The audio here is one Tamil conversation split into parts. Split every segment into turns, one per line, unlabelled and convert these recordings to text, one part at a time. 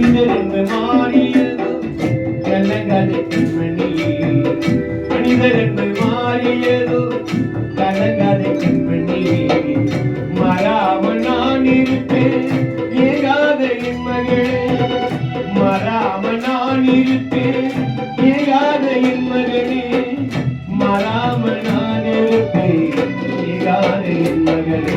மனிதர் என்று மாறியதோ கலங்காதே கண்மணி மனிதர் என்று மாறியதோ கலங்காதே கண்மணி மறாமல் நான் இருப்பேன் ஏகாத என் மகளே. மறாமல் நான் இருப்பேன் ஏகாத என் மகளே. மறாமல் நான் இருப்பேன் ஏகாத என் மகளே.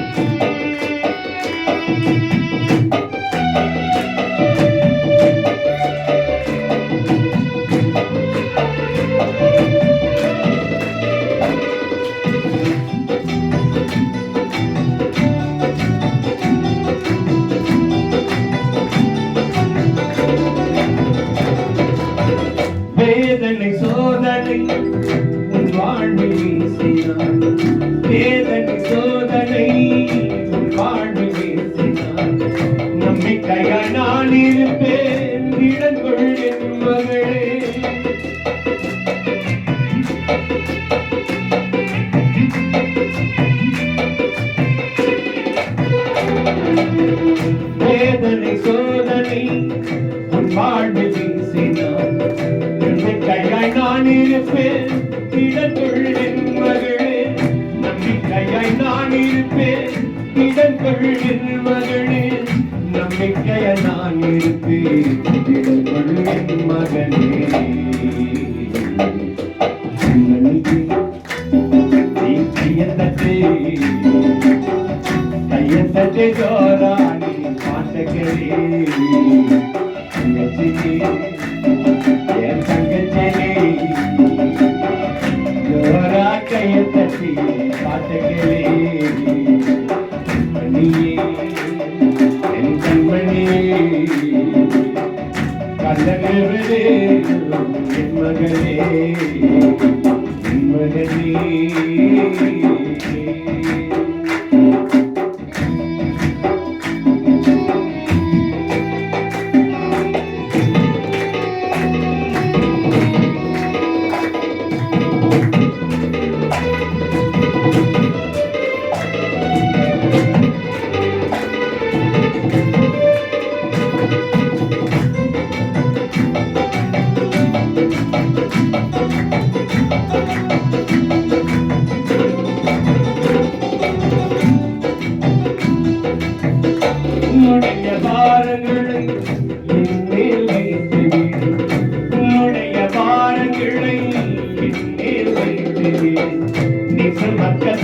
சோதனை உன் வாழ்வில் வீசினார் வேதனை சோதனை உன் வாழ்வில் வீசினார் நம்பிக்கையாய் நான் இருப்பேன் இடங்கொள் என் மகளே வேதனை சோதனை உன் வீசினார் இருப்பேன் இடங்கொள் என் மகளே நம்பிக்கையாய் நான் இருப்பேன் இடங்கொள் என் மகளே நம்பிக்கையாய் நான் இருப்பேன் இடங்கொள் என் மகனே கண்மணியே, நீ கையத்தட்டே கையத்தட்டே ஜோராணி பாட்டகளே கல்லகவே என் மகளே என் மகனே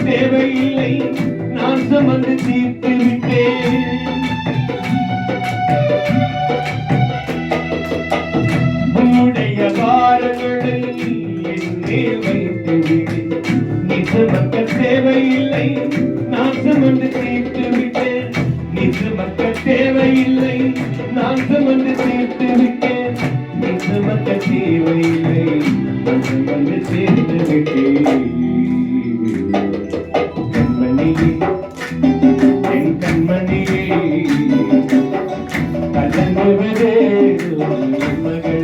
தேவையில்லை. நான் சமந்து தீர்த்து சுமக்க தேவையில்லை. நான் சுமந்து சேர்த்து விட்டேன் நீ சுமக்க தேவையில்லை. நான் சுமந்து சேர்த்து விட்டேன் கண்மணியே என் கண்மணியே கலங்குவதே என் மகளே.